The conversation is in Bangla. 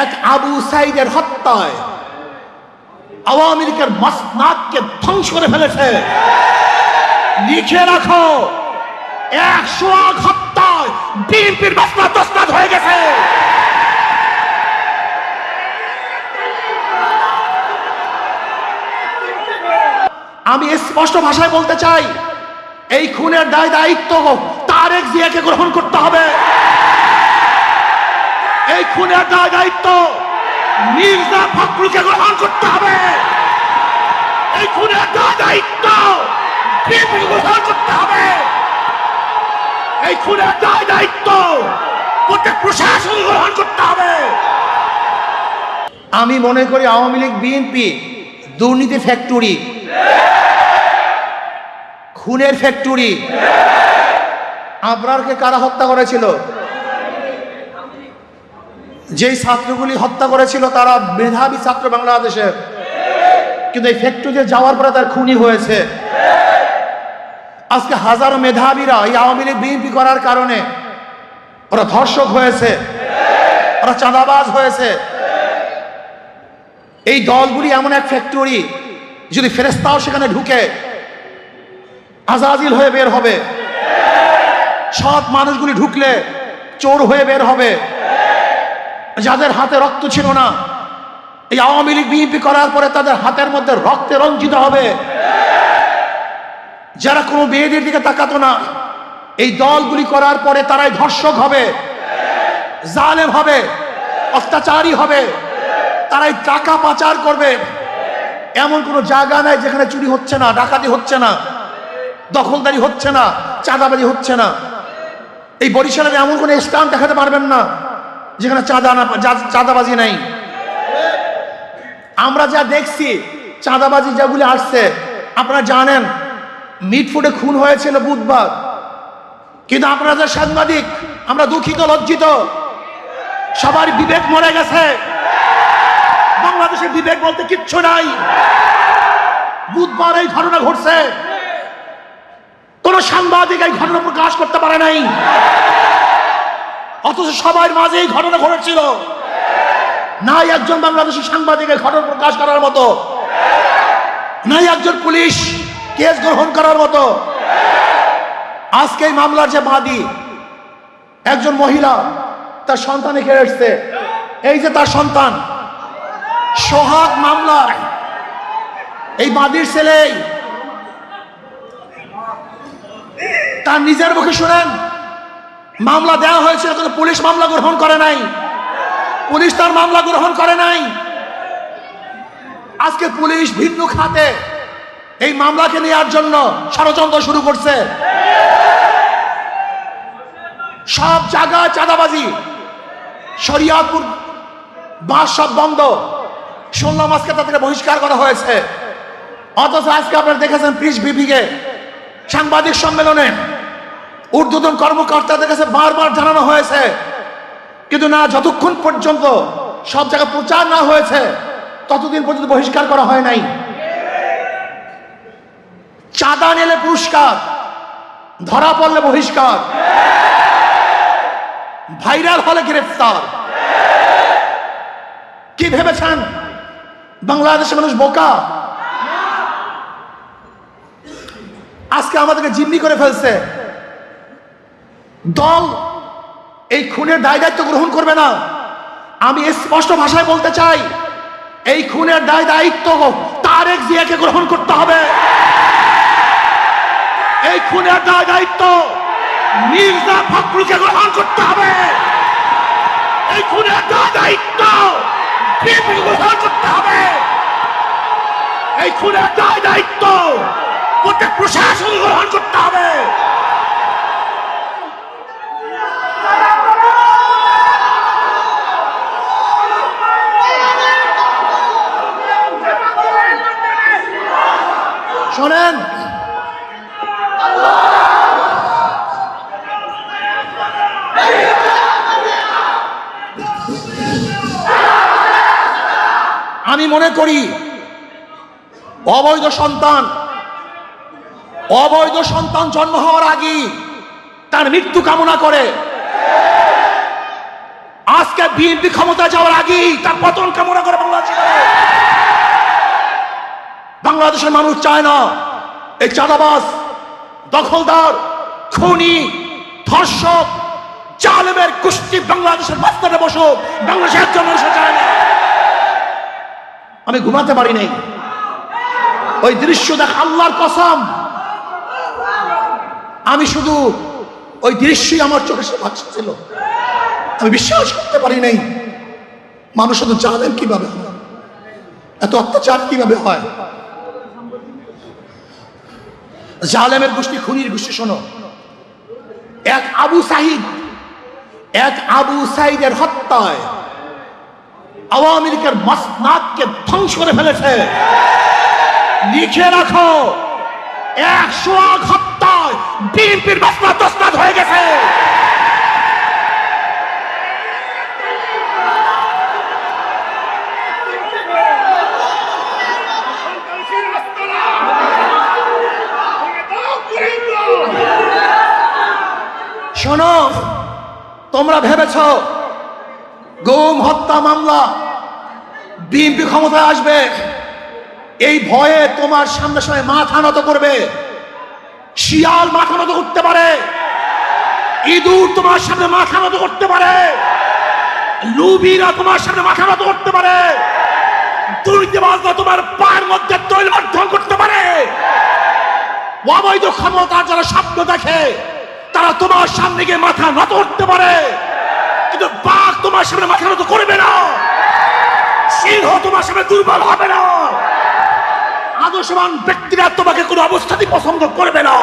এক আবু সাইদের হত্যায় আওয়ামী লীগের মসনাদকে ধ্বংস করে ফেলেছে। লিখে রাখো, একশো আট হত্যায় বিএনপির মসনাদ তসনাদ হয়ে গেছে। আমি স্পষ্ট ভাষায় বলতে চাই, এই খুনের দায় দায়িত্ব তারেক জিয়াকে গ্রহণ করতে হবে। খুনের দায় দায়িত্ব। মির্জা ফখরুলকে গ্রহণ করতে হবে। এই খুনের দায় দায়িত্ব গ্রহণ করতে হবে। এই খুনের দায় দায়িত্ব। প্রত্যেক প্রশাসন গ্রহণ করতে হবে। আমি মনে করি আওয়ামী লীগ, বিএনপি, দুর্নীতি ফ্যাক্টরি, খুনের ফ্যাক্টরি, আবরারকে কারা হত্যা করেছিল? যেই ছাত্রগুলি হত্যা করেছিল তারা মেধাবী ছাত্র বাংলাদেশে। কিন্তু এই ফ্যাক্টরিতে যাওয়ার পরে তার খুনি হয়েছে। আজকে হাজারো মেধাবীরা এই আওয়ামী লীগ, বিএনপি করার কারণে ওরা ধর্ষক হয়েছে, ওরা চাঁদাবাজ হয়েছে। এই দলগুলি এমন এক ফ্যাক্টরি, যদি ফেরেস্তাও সেখানে ঢুকে, আজাজিল হয়ে বের হবে। সৎ মানুষগুলি ঢুকলে চোর হয়ে বের হবে। যাদের হাতে রক্ত ছিল না, এই আওয়ামী লীগ বিএনপি করার পরে তাদের হাতের মধ্যে রক্তে রঞ্জিত হবে। যারা কোনো মেয়েদের দিকে তাকাতো না, এই দলগুলি করার পরে তারাই ধর্ষক হবে, জালেম হবে, অত্যাচারী হবে, তারাই টাকা পাচার করবে। এমন কোনো জায়গা নাই যেখানে চুরি হচ্ছে না, ডাকাতি হচ্ছে না, দখলদারি হচ্ছে না, চাঁদাবাজি হচ্ছে না। এই বরিশালের এমন কোনো স্থান দেখাতে পারবেন না। যেখানে চাঁদা না চাঁদাবাজি নাই। আমরা যা দেখছি, চাঁদাবাজি যেগুলি আসছে, আপনারা জানেন, মিটফুটে খুন হয়েছিল বুধবার। কিন্তু আপনারা যা সাংবাদিক, আমরা দুঃখিত, লজ্জিত। সবার বিবেক মরে গেছে। বাংলাদেশের বিবেক বলতে কিচ্ছু নাই। বুধবার এই ঘটনা ঘটছে। কোন সাংবাদিক এই ঘটনা প্রকাশ করতে পারে নাই। অথচ সবার মাঝে এই ঘটনা ঘটেছিল। নাই একজন বাংলাদেশের সাংবাদিকের ঘটনা প্রকাশ করার মতো। নাই একজন পুলিশ কেস গ্রহণ করার মতো। আজকে এই মামলার যে বাদী, একজন মহিলা তার সন্তানে খেয়ে এসছে। এই যে তার সন্তান, সোহাগ মামলার এই বাদীর ছেলে। তার নিজের মুখে শুনেন। মামলা দেওয়া হয়েছিল কিন্তু পুলিশ মামলা গ্রহণ করে নাই। পুলিশ তার মামলা গ্রহণ করে নাই। আজকে পুলিশ ভিন্ন খাতে এই মামলাকে নেওয়ার জন্য ষড়যন্ত্র শুরু করছে। সব জায়গায় চাঁদাবাজি, শরিয়াতপুর বাস সব বন্ধ। শুনলাম আজকে তাদেরকে বহিষ্কার করা হয়েছে। অথচ আজকে আপনারা দেখেছেন পিস বিপিকে সাংবাদিক সম্মেলনে ঊর্ধ্বতন কর্মকর্তাদের কাছে বারবার জানানো হয়েছে। কিন্তু না, যতক্ষণ পর্যন্ত সব জায়গায় প্রচার না হয়েছে, ততদিন পর্যন্ত বহিষ্কার করা হয় নাই। চাঁদা নিলে পুরস্কার, ধরা পড়লে বহিষ্কার, ভাইরাল হলে গ্রেফতার। কি ভেবেছেন? বাংলাদেশের মানুষ বোকা? আজকে আমাদেরকে জিম্মি করে ফেলছে। দল এই খুনের দায় দায়িত্ব গ্রহণ করবে না। আমি স্পষ্ট ভাষায় বলতে চাই, এই খুনের দায় দায়িত্ব তারেক জিয়াকে গ্রহণ করতে হবে। এই খুনের দায় দায়িত্ব মির্জা ফখরুলকে গ্রহণ করতে হবে। এই খুনের দায় দায়িত্ব গ্রহণ করতে হবে। এই খুনের দায় দায়িত্ব প্রত্যেক প্রশাসন গ্রহণ করতে হবে। শোনেন। আমি মনে করি, অবৈধ সন্তান অবৈধ সন্তান জন্ম হওয়ার আগেই তার মৃত্যু কামনা করে। আজকে বিএনপি ক্ষমতা যাওয়ার আগেই তার পতন কামনা করে বাংলাদেশ। বাংলাদেশের মানুষ চায় না। এই চাঁদাবাস দখলদার, খুনি, ধর্ষক, জালেমের কুষ্টি বাংলাদেশের মাঝখানে বসো বাংলাদেশের জন্য সে চায় না। আমি ঘুমাতে পারি নাই। ওই দৃশ্য দেখ, আল্লাহর কসম। আমি শুধু ওই দৃশ্যই আমার চোখে সে ছিল আমি বিশ্বাস করতে পারি নাই। মানুষ শুধু জানেন কীভাবে হয়? এত অত্যাচার কীভাবে হয়? জালেমের গোষ্ঠী, খুনির গোষ্ঠী, শোনো। এক আবু সাহিদ এক আবু সাহিদের হত্যায় আওয়ামী লীগের মসনাদকে ধ্বংস করে ফেলেছে। লিখে রাখো, একশো আট হত্যায় বিএনপির মসনাদ হয়ে গেছে। শোনো, তোমরা ভেবেছ গুম, হত্যা, মামলা, বিএনপি ক্ষমতায় আসবে। এই ভয়ে তোমার সামনে সামনে মাথা নত করবে। শিয়াল মাথা নত করতে পারে। ইঁদুর তোমার সামনে মাথা নত করতে পারে। লুবিরা তোমার সামনে মাথা নত করতে পারে। দুর্নীতিবাজরা তোমার পায়ের মধ্যে তৈল করতে পারে। অবৈধ ক্ষমতা যারা স্বপ্ন দেখে তারা তোমার সামনে গিয়ে মাথা নত করতে পারে। কিন্তু বাঘ তোমার সামনে মাথা নত করবে না। সিংহ তোমার সামনে দুর্বল হবে না। আদর্শবান ব্যক্তিরা তোমাকে কোনো অবস্থাতেই পছন্দ করবে না।